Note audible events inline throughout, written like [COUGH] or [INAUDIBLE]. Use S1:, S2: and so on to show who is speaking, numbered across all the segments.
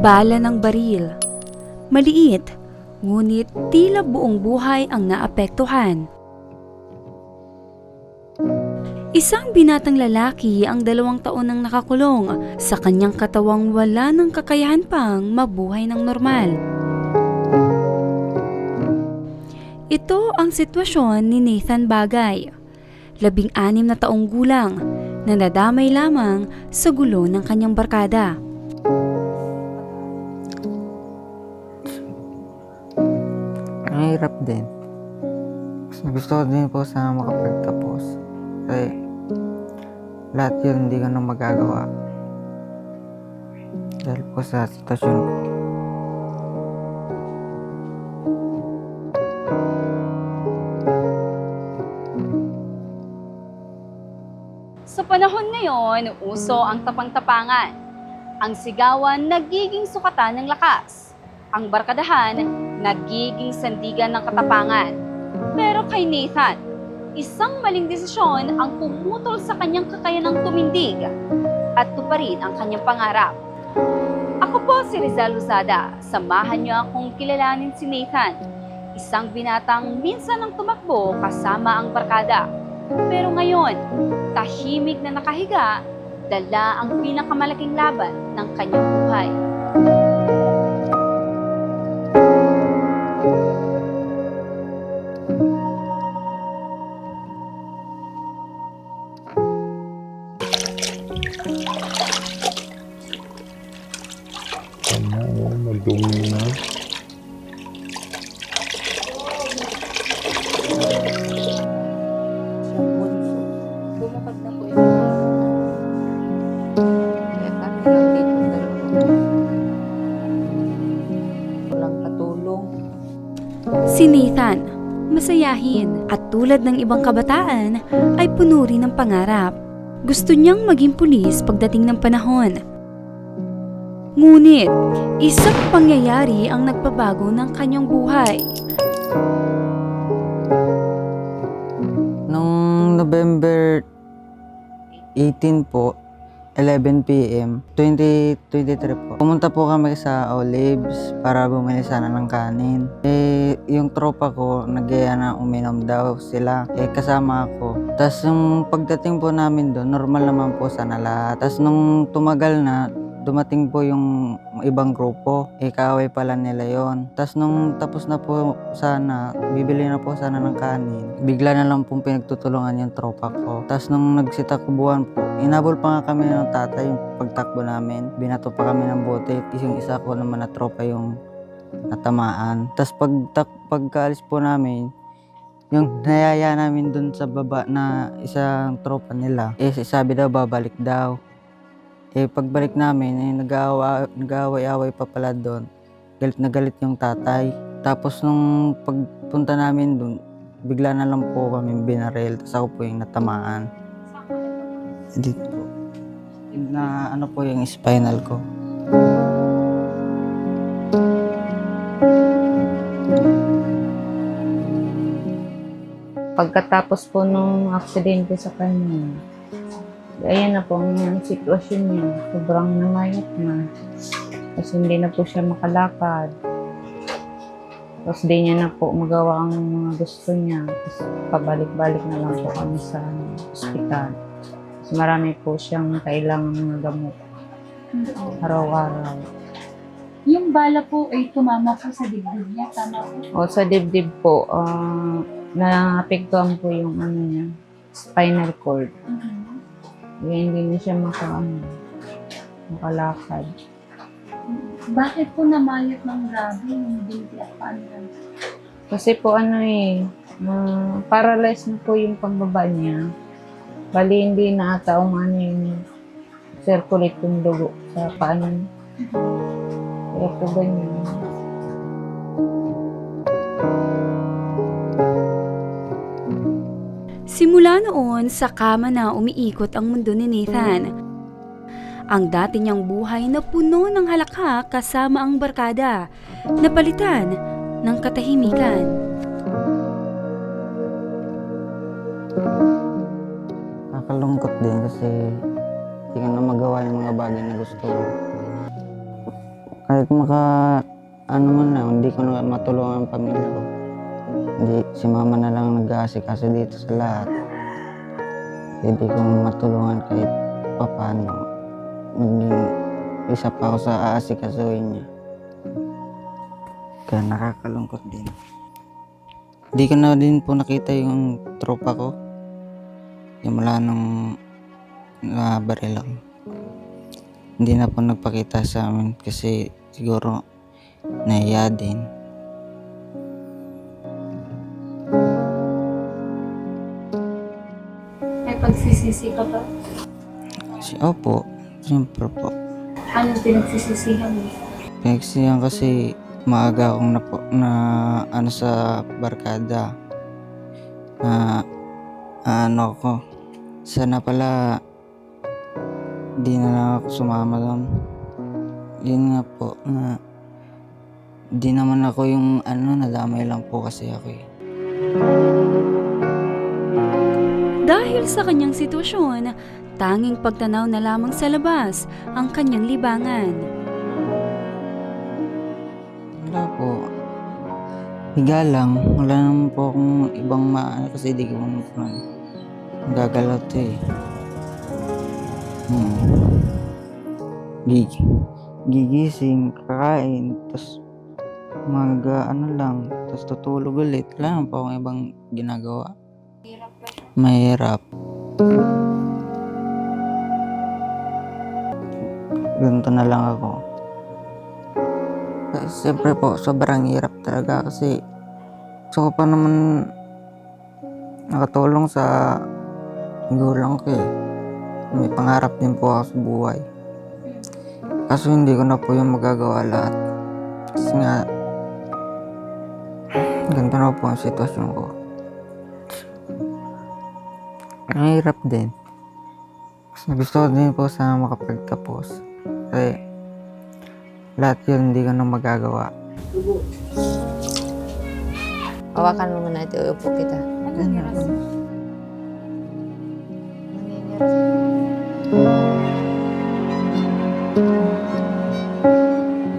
S1: Bala ng baril. Maliit, ngunit tila buong buhay ang naapektuhan. Isang binatang lalaki ang dalawang taon nang nakakulong sa kanyang katawang wala ng kakayahan pang mabuhay ng normal. Ito ang sitwasyon ni Nathan Bagay, labing anim na taong gulang na nadamay lamang sa gulo ng kanyang barkada.
S2: Gusto din po sana makapagtapos. Kasi lahat yun hindi ko na magagawa. Dahil po sa sitwasyon ko.
S3: Sa panahon ngayon, uso ang tapang-tapangan. Ang sigawan nagiging sukatan ng lakas. Ang barkadahan nagiging sandigan ng katapangan. Kay Nathan, isang maling desisyon ang pumutol sa kanyang kakayanang tumindig at tuparin ang kanyang pangarap. Ako po si Rizal Luzada. Samahan niyo akong kilalanin si Nathan. Isang binatang minsan ang tumakbo kasama ang barkada. Pero ngayon, tahimik na nakahiga, dala ang pinakamalaking laban ng kanyang buhay.
S4: Tama,
S5: Walang katulong.
S1: Si Nathan, masayahin at tulad ng ibang kabataan ay puno rin ng pangarap. Gusto niyang maging pulis pagdating ng panahon. Ngunit, isang pangyayari ang nagpabago ng kanyang buhay.
S2: Nung November 18 po, 11 p.m., 2023 po. Pumunta po kami sa Olives para bumili sana ng kanin. Eh, yung tropa ko, nagyaya na uminom daw sila. Eh, kasama ako. Tapos yung pagdating po namin doon, normal naman po sana lahat. Tapos nung tumagal na, dumating po yung ibang grupo. Kaaway pala nila yon. Tapos nung tapos na po sana, bibili na po sana ng kanin. Bigla na lang pong pinagtutulungan yung tropa ko. Tapos nung nagsitakbuhan po, inabol pa nga kami ng tatay yung pagtakbo namin. Binato pa kami ng bote. Yung isa ko naman na tropa yung natamaan. Tapos pag, pagkaalis po namin, yung nayaya namin dun sa baba na isang tropa nila, eh sabi daw babalik daw. Eh pagbalik namin, eh nag-aawa- nag-aaway-away pa pala doon. Galit na galit yung tatay. Tapos nung pagpunta namin doon, bigla na lang po kami binaril. Tapos ako po yung natamaan. Dito po. Na ano po yung spinal ko.
S5: Pagkatapos po nung aksidente sa kanya, ayan na po ang sitwasyon niya. Sobrang namayat na. Tapos hindi na po siya makalakad. Tapos di niya na po magawa ang mga gusto niya. Tapos pabalik-balik na lang po kami sa ospital. Tapos marami po siyang kailangan mga gamot araw-araw.
S6: Yung bala po ay tumama po sa dibdib niya, tama po.
S5: O sa dibdib po, ah, naapektuhan po yung ano niya, spinal cord. Kaya hindi na siya maka, ano, makalakad.
S6: Bakit po namayat ng grabe yung binti at paan?
S5: Kasi po ano eh, ah, paralyzed na po yung pambaba niya. Bali hindi na ata ang ano yung circulate yung dugo sa paan niya. Kaya po ganyan.
S1: Simula noon sa kama na umiikot ang mundo ni Nathan. Ang dati niyang buhay na puno ng halakha kasama ang barkada, napalitan ng katahimikan.
S2: Nakakalungkot din kasi hindi ko na magawa yung mga bagay na gusto ko. Kahit maka, ano man na, hindi ko na matulungan ang pamilya ko. Hindi, si mama na lang nag-aasikaso dito sa lahat. Hindi ko matulungan kahit papano. Maging isa pa ako sa aasikasuhin niya. Kaya nakakalungkot din. Hindi ko na din po nakita yung tropa ko. Yung mula nung nabaril ako. Hindi na po nagpakita sa amin kasi siguro nahiya din.
S6: May pagsisisi ka ba?
S2: Kasi opo, siyempre po.
S6: Anong pinagsisisihan mo?
S2: Pinagsisihan kasi maaga akong na, na ano sa barkada. Na ano ko. Sana pala di na lang ako sumama doon. Yun nga po na di naman ako yung ano nadamay lang po kasi ako eh.
S1: Dahil sa kanyang sitwasyon, tanging pagtanaw na lamang sa labas ang kanyang libangan.
S2: Wala po. Higa lang. Wala naman po akong ibang maano kasi di ko naman gagalaw to eh. Hmm. Gig gigising, kakain, tapos mag ano lang, tapos tutulog ulit. Wala naman po akong ibang ginagawa. Mahirap. Ganito na lang ako. Kasi siyempre po, sobrang hirap talaga kasi gusto ko pa naman nakatulong sa gulang ko eh. May pangarap din po ako sa buhay. Kaso hindi ko na po yung magagawa lahat. Kasi nga, ganito na po ang sitwasyon ko. Mahirap din. Kasi gusto ko din po sana makapagtapos. Kasi lahat yun hindi ko na magagawa.
S5: Hawakan mo muna ito, upo kita.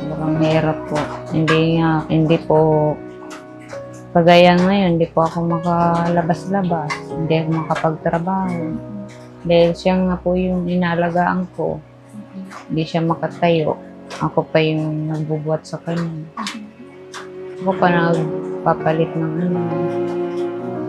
S5: Sobrang hirap po. Hindi nga, hindi po, kagaya ngayon, hindi po ako makalabas-labas. Hindi ako makapagtrabaho. Dahil siya nga po yung inalagaan ko. Hindi siya makatayo. Ako pa yung nagbubuhat sa kanya. Ako pa nagpapalit ng ano.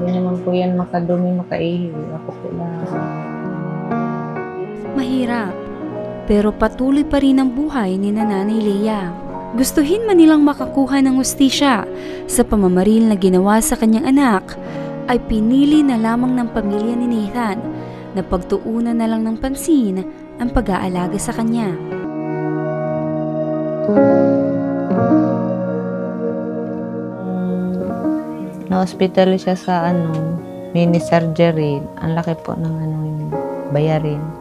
S5: Hindi naman po yan makadumi, makaihi. Ako po lang.
S1: Mahirap. Pero patuloy pa rin ang buhay ni Nanay Leia. Gustuhin man nilang makakuha ng hustisya sa pamamaril na ginawa sa kanyang anak, ay pinili na lamang ng pamilya ni Nathan na pagtuunan na lang ng pansin ang pag-aalaga sa kanya.
S5: Na-hospital siya sa ano, mini surgery. Ang laki po ng ano yung bayarin.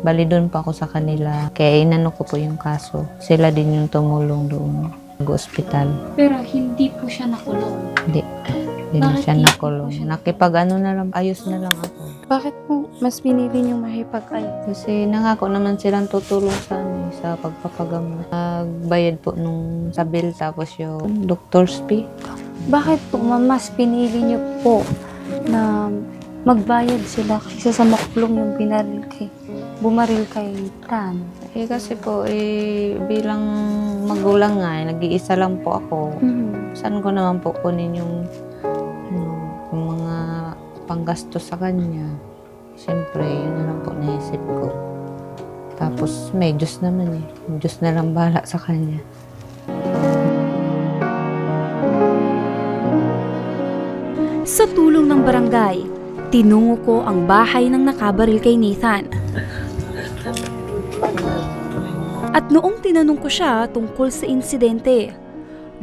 S5: Bali doon pa ako sa kanila. Kaya inano ko po yung kaso. Sila din yung tumulong doon. Nag-hospital.
S6: Pero hindi po siya nakulong.
S5: Hindi. Hindi na
S6: Bakit
S5: siya
S6: hindi po
S5: nakulong.
S6: siya-
S5: Nakipag ano na lang, ayos na lang ako.
S6: Bakit po mas pinili niyo mahipag-ayos?
S5: Kasi nangako naman silang tutulong sa ano, eh, sa pagpapagamot. Nagbayad po nung sa bill tapos yung doctor's fee.
S6: Bakit po ma'am, mas pinili niyo po na magbayad sila kaysa sa makulong yung binaril kay bumaril kay Tan?
S5: Eh kasi po, eh, bilang magulang nga, eh, nag-iisa lang po ako.
S6: Mhm.
S5: Saan ko naman po kunin yung, ano, yung mga panggastos sa kanya. Siyempre, yun na lang po naisip ko. Tapos, may Diyos naman eh. Diyos na lang bahala sa kanya.
S1: Sa tulong ng barangay, tinungo ko ang bahay ng nakabaril kay Nathan. At noong tinanong ko siya tungkol sa insidente,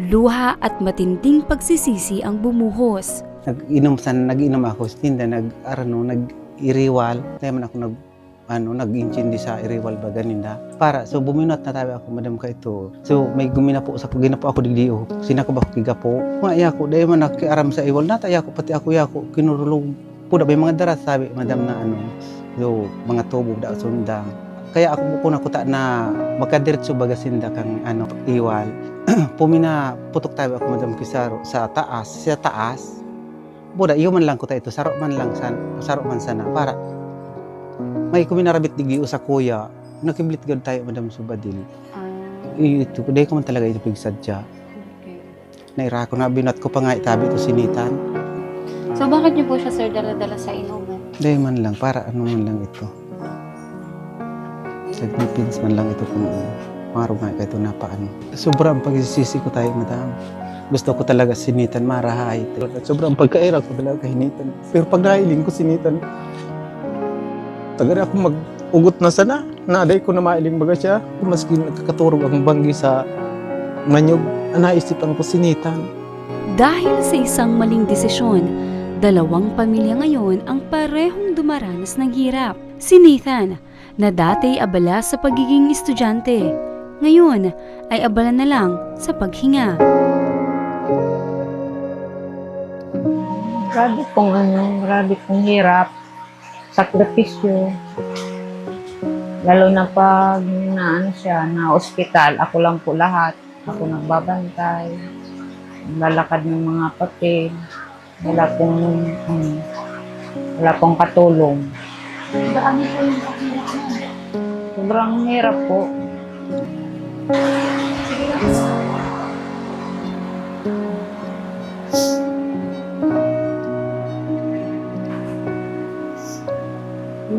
S1: luha at matinding pagsisisi ang bumuhos.
S7: nag-inom san nag-inom ako tinda nag arano nag-iriwal. Tayo man ako nag ano nag-intindi sa iriwal ba ganinda. Para so buminot na tayo ako madam ka ito. So may gumina po sa gina po ako digdiyo sina ko ba ko gigapo nga iya ko dahil man nakiaram sa iwal na tayo ako pati ako iya ko kinurulong po da ba yung mga darat sabi madam na ano. So mga tubo da sundang Kaya ako po nakuta na magkadiretso bagasinda kang ano, iwal. [CLEARS THROAT] Pumina putok tayo ako madam kisaro sa taas, sa taas. Boda, iyo man lang ko ta ito, saro man lang san, saro man sana para may kuminarabit digi sa kuya. Nakiblit gud tayo madam subadil.
S3: Ah,
S7: Ito, dahil ko man talaga ito pigsadya.
S3: okay.
S7: Naira ko na binat ko pa nga itabi to sinitan.
S3: So bakit niyo po siya sir dala-dala sa inom?
S7: Dahil man lang, para ano man lang ito. Nagpipins man lang ito kung nga ka ito na paano. Sobrang pagsisisi ko tayo, madam. Gusto ko talaga sinitan, marahay. Sobrang pagkaira ko talaga hinitan. Pero pag nahiling ko sinitan, tagari ako mag-ugot na sana. Naday ko na mailing baga siya. Maski nakakaturog ang banggi sa manyog, naisipan ko sinitan.
S1: Dahil sa isang maling desisyon, dalawang pamilya ngayon ang parehong dumaranas ng hirap. Si Nathan, na dati abala sa pagiging estudyante, ngayon ay abala na lang sa paghinga.
S5: Grabe pong ano, grabe pong hirap, sakripisyo. Lalo na pag na ano siya, na ospital, ako lang po lahat. Ako nagbabantay, lalakad ng mga papel, wala pong, ano, wala pong katulong. Sobrang hirap po.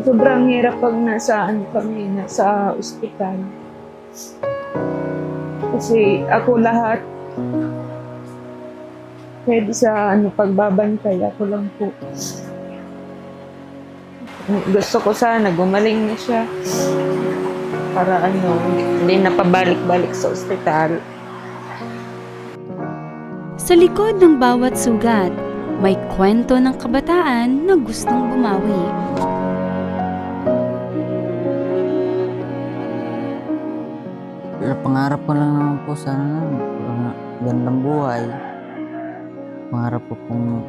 S5: Sobrang hirap pag nasa ano kami, nasa ospital. Kasi ako lahat, pwede sa ano, pagbabantay, ako lang po. Gusto ko sana, gumaling na siya. Para ano, hindi na pabalik-balik sa ospital.
S1: Sa likod ng bawat sugat, may kwento ng kabataan na gustong bumawi.
S2: Pangarap ko lang naman po sana ng gandang buhay. Pangarap ko pong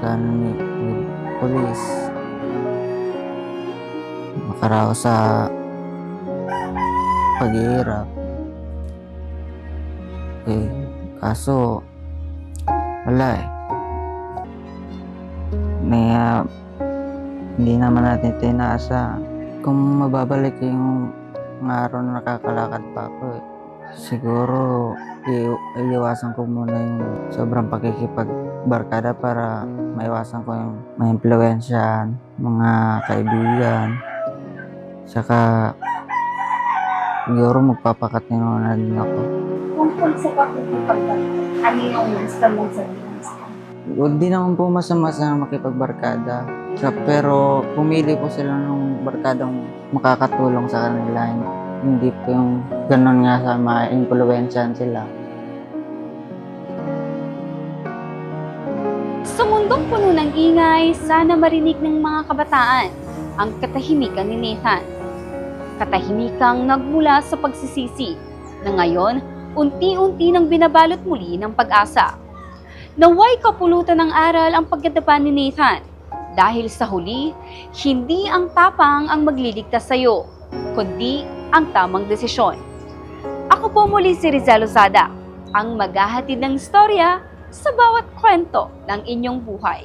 S2: sana ni, ni polis. Makaraos sa paghihirap. Eh, kaso, wala eh. May, ah, hindi naman natin tinasa. Kung mababalik yung mga araw na nakakalakad pa ako eh. Siguro, iiwasan ko muna yung sobrang pakikipagbarkada para maiwasan ko yung mga impluensyahan, mga kaibigan. Saka, siguro magpapakatino na din ako.
S8: Tungkol sa pakikipagbarkada, ano yung gusto mong sabihin?
S2: Huwag din naman po masama sa makipagbarkada. Sa- Pero pumili po sila ng barkadang makakatulong sa kanila. Hindi po yung ganun nga sa ma-influensyahan sila.
S3: Sa mundong puno ng ingay, sana marinig ng mga kabataan ang katahimikan ni Nathan. Katahimikang nagmula sa pagsisisi na ngayon unti-unti nang binabalot muli ng pag-asa. Naway kapulutan ng aral ang pagkadapa ni Nathan dahil sa huli, hindi ang tapang ang magliligtas sa iyo, kundi ang tamang desisyon. Ako po muli si Rizal Lozada, ang maghahatid ng istorya sa bawat kwento ng inyong buhay.